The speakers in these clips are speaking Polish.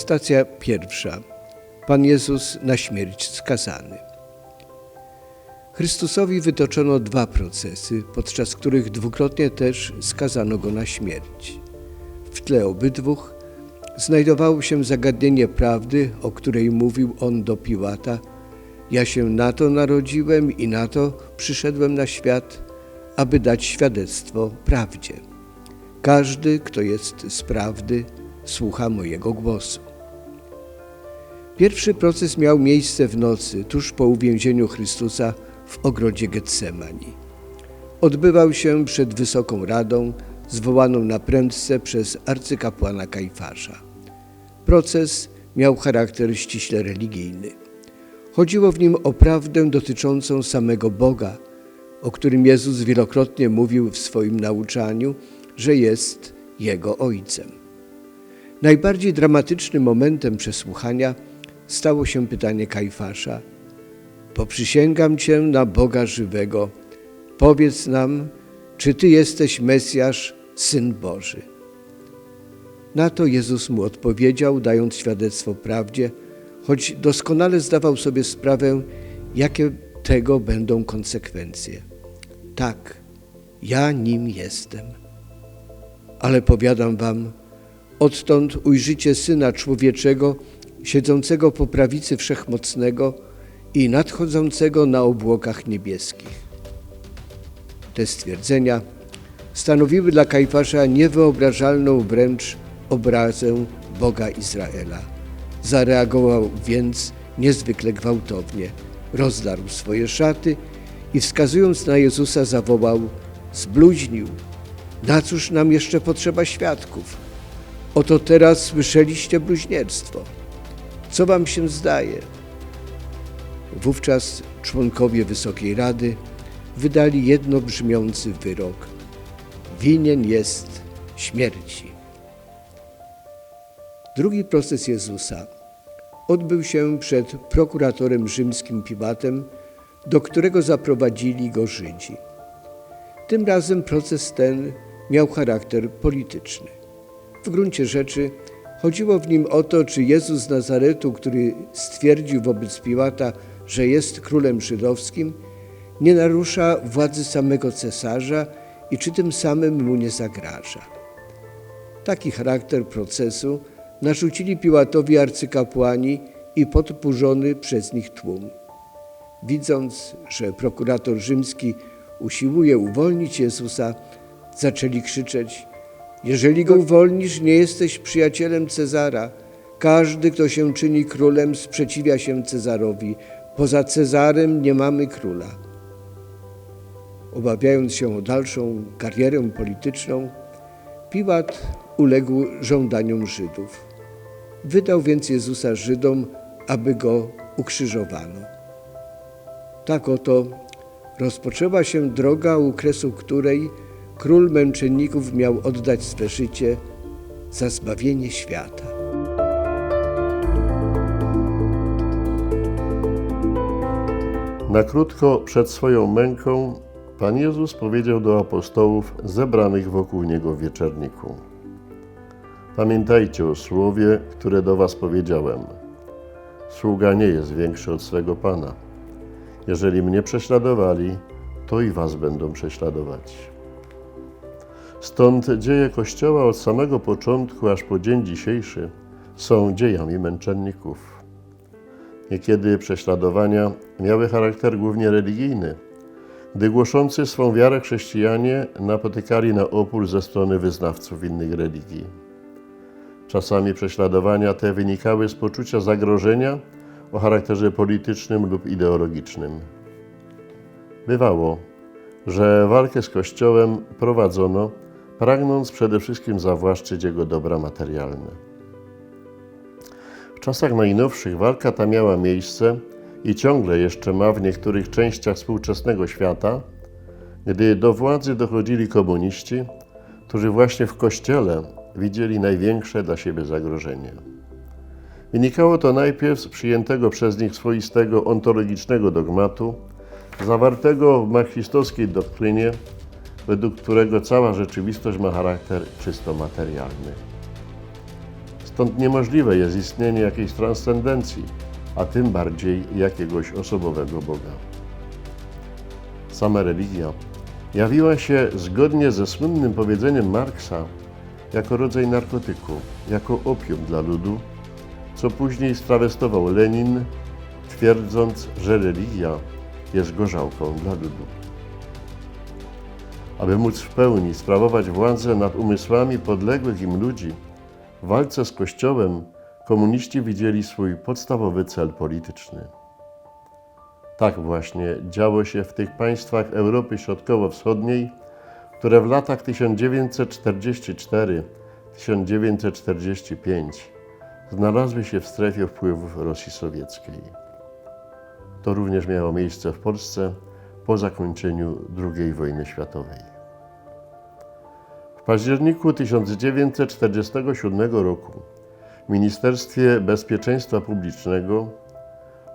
Stacja pierwsza. Pan Jezus na śmierć skazany. Chrystusowi wytoczono dwa procesy, podczas których dwukrotnie też skazano go na śmierć. W tle obydwóch znajdowało się zagadnienie prawdy, o której mówił on do Piłata: Ja się na to narodziłem i na to przyszedłem na świat, aby dać świadectwo prawdzie. Każdy, kto jest z prawdy, słucha mojego głosu. Pierwszy proces miał miejsce w nocy, tuż po uwięzieniu Chrystusa w ogrodzie Getsemani. Odbywał się przed Wysoką Radą, zwołaną na prędce przez arcykapłana Kajfasza. Proces miał charakter ściśle religijny. Chodziło w nim o prawdę dotyczącą samego Boga, o którym Jezus wielokrotnie mówił w swoim nauczaniu, że jest Jego Ojcem. Najbardziej dramatycznym momentem przesłuchania stało się pytanie Kajfasza. Poprzysięgam Cię na Boga żywego, powiedz nam, czy Ty jesteś Mesjasz, Syn Boży. Na to Jezus mu odpowiedział, dając świadectwo prawdzie, choć doskonale zdawał sobie sprawę, jakie tego będą konsekwencje. Tak, ja nim jestem. Ale powiadam wam, odtąd ujrzycie Syna Człowieczego, siedzącego po prawicy Wszechmocnego i nadchodzącego na obłokach niebieskich. Te stwierdzenia stanowiły dla Kajfasza niewyobrażalną wręcz obrazę Boga Izraela. Zareagował więc niezwykle gwałtownie, rozdarł swoje szaty i wskazując na Jezusa zawołał: Zbluźnił! Na cóż nam jeszcze potrzeba świadków? Oto teraz słyszeliście bluźnierstwo. Co wam się zdaje? Wówczas członkowie Wysokiej Rady wydali jednobrzmiący wyrok. Winien jest śmierci. Drugi proces Jezusa odbył się przed prokuratorem rzymskim Piłatem, do którego zaprowadzili go Żydzi. Tym razem proces ten miał charakter polityczny. W gruncie rzeczy chodziło w nim o to, czy Jezus z Nazaretu, który stwierdził wobec Piłata, że jest królem żydowskim, nie narusza władzy samego cesarza i czy tym samym mu nie zagraża. Taki charakter procesu narzucili Piłatowi arcykapłani i podburzony przez nich tłum. Widząc, że prokurator rzymski usiłuje uwolnić Jezusa, zaczęli krzyczeć: Jeżeli go uwolnisz, nie jesteś przyjacielem Cezara. Każdy, kto się czyni królem, sprzeciwia się Cezarowi. Poza Cezarem nie mamy króla. Obawiając się o dalszą karierę polityczną, Piłat uległ żądaniom Żydów. Wydał więc Jezusa Żydom, aby go ukrzyżowano. Tak oto rozpoczęła się droga, u kresu której król męczenników miał oddać swe życie za zbawienie świata. Na krótko przed swoją męką Pan Jezus powiedział do apostołów zebranych wokół Niego w wieczerniku. Pamiętajcie o słowie, które do Was powiedziałem. Sługa nie jest większy od swego Pana. Jeżeli mnie prześladowali, to i Was będą prześladować. Stąd dzieje Kościoła od samego początku aż po dzień dzisiejszy są dziejami męczenników. Niekiedy prześladowania miały charakter głównie religijny, gdy głoszący swą wiarę chrześcijanie napotykali na opór ze strony wyznawców innych religii. Czasami prześladowania te wynikały z poczucia zagrożenia o charakterze politycznym lub ideologicznym. Bywało, że walkę z Kościołem prowadzono, pragnąc przede wszystkim zawłaszczyć jego dobra materialne. W czasach najnowszych walka ta miała miejsce i ciągle jeszcze ma w niektórych częściach współczesnego świata, gdy do władzy dochodzili komuniści, którzy właśnie w Kościele widzieli największe dla siebie zagrożenie. Wynikało to najpierw z przyjętego przez nich swoistego ontologicznego dogmatu, zawartego w marksistowskiej doktrynie, według którego cała rzeczywistość ma charakter czysto materialny. Stąd niemożliwe jest istnienie jakiejś transcendencji, a tym bardziej jakiegoś osobowego Boga. Sama religia jawiła się zgodnie ze słynnym powiedzeniem Marksa jako rodzaj narkotyku, jako opium dla ludu, co później strawestował Lenin, twierdząc, że religia jest gorzałką dla ludu. Aby móc w pełni sprawować władzę nad umysłami podległych im ludzi, w walce z Kościołem komuniści widzieli swój podstawowy cel polityczny. Tak właśnie działo się w tych państwach Europy Środkowo-Wschodniej, które w latach 1944-1945 znalazły się w strefie wpływów Rosji Sowieckiej. To również miało miejsce w Polsce po zakończeniu II wojny światowej. W październiku 1947 roku w Ministerstwie Bezpieczeństwa Publicznego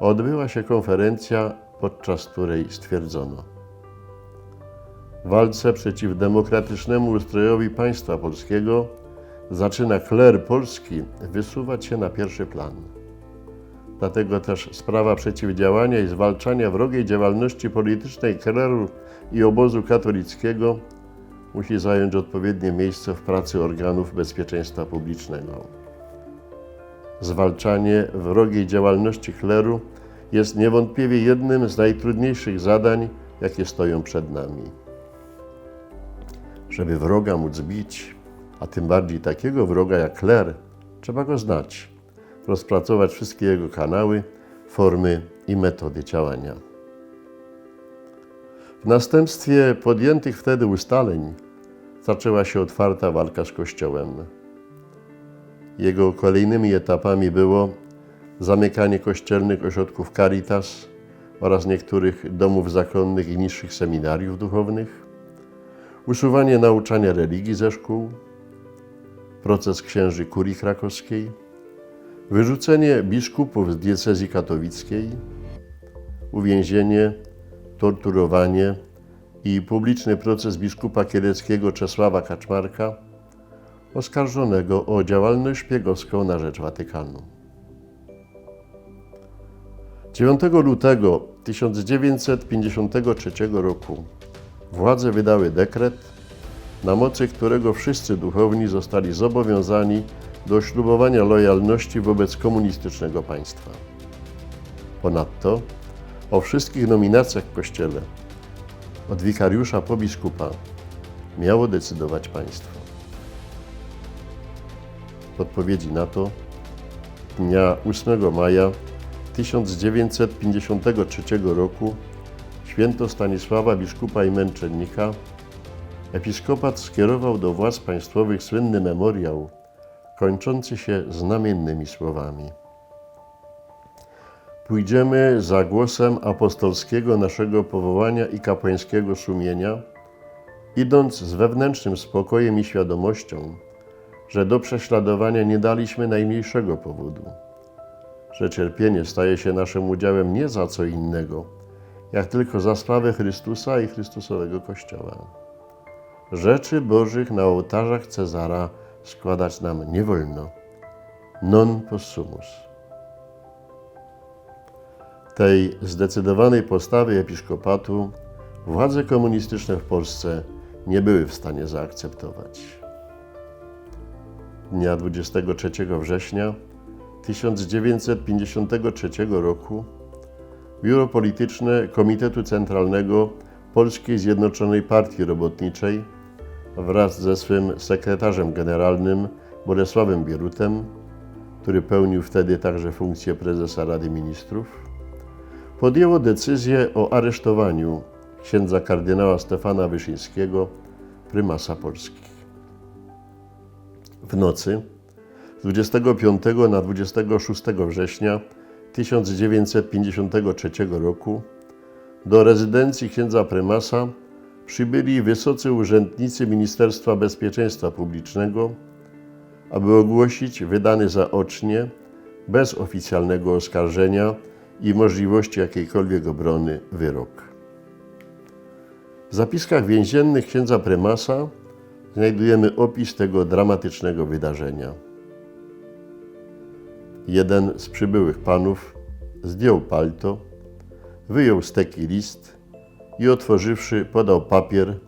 odbyła się konferencja, podczas której stwierdzono: W walce przeciw demokratycznemu ustrojowi państwa polskiego zaczyna kler polski wysuwać się na pierwszy plan. Dlatego też sprawa przeciwdziałania i zwalczania wrogiej działalności politycznej kleru i obozu katolickiego musi zająć odpowiednie miejsce w pracy organów bezpieczeństwa publicznego. Zwalczanie wrogiej działalności kleru jest niewątpliwie jednym z najtrudniejszych zadań, jakie stoją przed nami. Żeby wroga móc bić, a tym bardziej takiego wroga jak kler, trzeba go znać, rozpracować wszystkie jego kanały, formy i metody działania. W następstwie podjętych wtedy ustaleń zaczęła się otwarta walka z Kościołem. Jego kolejnymi etapami było zamykanie kościelnych ośrodków Caritas oraz niektórych domów zakonnych i niższych seminariów duchownych, usuwanie nauczania religii ze szkół, proces księży kurii krakowskiej, wyrzucenie biskupów z diecezji katowickiej, uwięzienie, torturowanie i publiczny proces biskupa kieleckiego Czesława Kaczmarka, oskarżonego o działalność szpiegowską na rzecz Watykanu. 9 lutego 1953 roku władze wydały dekret, na mocy którego wszyscy duchowni zostali zobowiązani do ślubowania lojalności wobec komunistycznego państwa. Ponadto o wszystkich nominacjach w Kościele, od wikariusza po biskupa, miało decydować państwo. W odpowiedzi na to dnia 8 maja 1953 roku święto Stanisława biskupa i męczennika episkopat skierował do władz państwowych słynny memoriał kończący się znamiennymi słowami. Pójdziemy za głosem apostolskiego naszego powołania i kapłańskiego sumienia, idąc z wewnętrznym spokojem i świadomością, że do prześladowania nie daliśmy najmniejszego powodu, że cierpienie staje się naszym udziałem nie za co innego, jak tylko za sprawę Chrystusa i Chrystusowego Kościoła. Rzeczy Bożych na ołtarzach Cezara składać nam nie wolno. Non possumus. Tej zdecydowanej postawy episkopatu władze komunistyczne w Polsce nie były w stanie zaakceptować. Dnia 23 września 1953 roku Biuro Polityczne Komitetu Centralnego Polskiej Zjednoczonej Partii Robotniczej wraz ze swym sekretarzem generalnym Bolesławem Bierutem, który pełnił wtedy także funkcję prezesa Rady Ministrów, podjęło decyzję o aresztowaniu księdza kardynała Stefana Wyszyńskiego, prymasa Polski. W nocy z 25 na 26 września 1953 roku do rezydencji księdza prymasa przybyli wysocy urzędnicy Ministerstwa Bezpieczeństwa Publicznego, aby ogłosić wydany zaocznie, bez oficjalnego oskarżenia i możliwości jakiejkolwiek obrony, wyrok. W zapiskach więziennych księdza prymasa znajdujemy opis tego dramatycznego wydarzenia. Jeden z przybyłych panów zdjął palto, wyjął z teki list i otworzywszy podał papier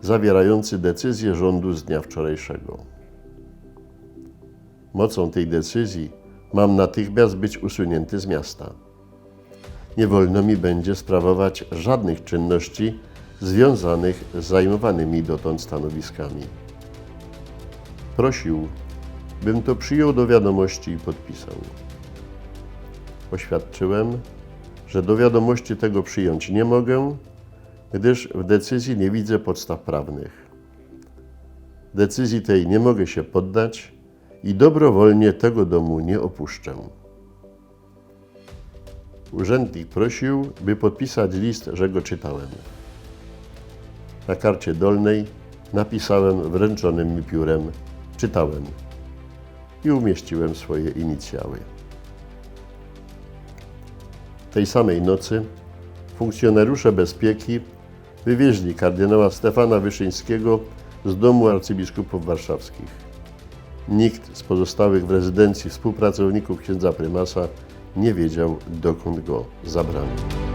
zawierający decyzję rządu z dnia wczorajszego. Mocą tej decyzji mam natychmiast być usunięty z miasta. Nie wolno mi będzie sprawować żadnych czynności związanych z zajmowanymi dotąd stanowiskami. Prosił, bym to przyjął do wiadomości i podpisał. Oświadczyłem, że do wiadomości tego przyjąć nie mogę, gdyż w decyzji nie widzę podstaw prawnych. Decyzji tej nie mogę się poddać i dobrowolnie tego domu nie opuszczę. Urzędnik prosił, by podpisać list, że go czytałem. Na karcie dolnej napisałem wręczonym mi piórem czytałem i umieściłem swoje inicjały. Tej samej nocy funkcjonariusze bezpieki wywieźli kardynała Stefana Wyszyńskiego z domu arcybiskupów warszawskich. Nikt z pozostałych w rezydencji współpracowników księdza prymasa nie wiedział, dokąd go zabrano.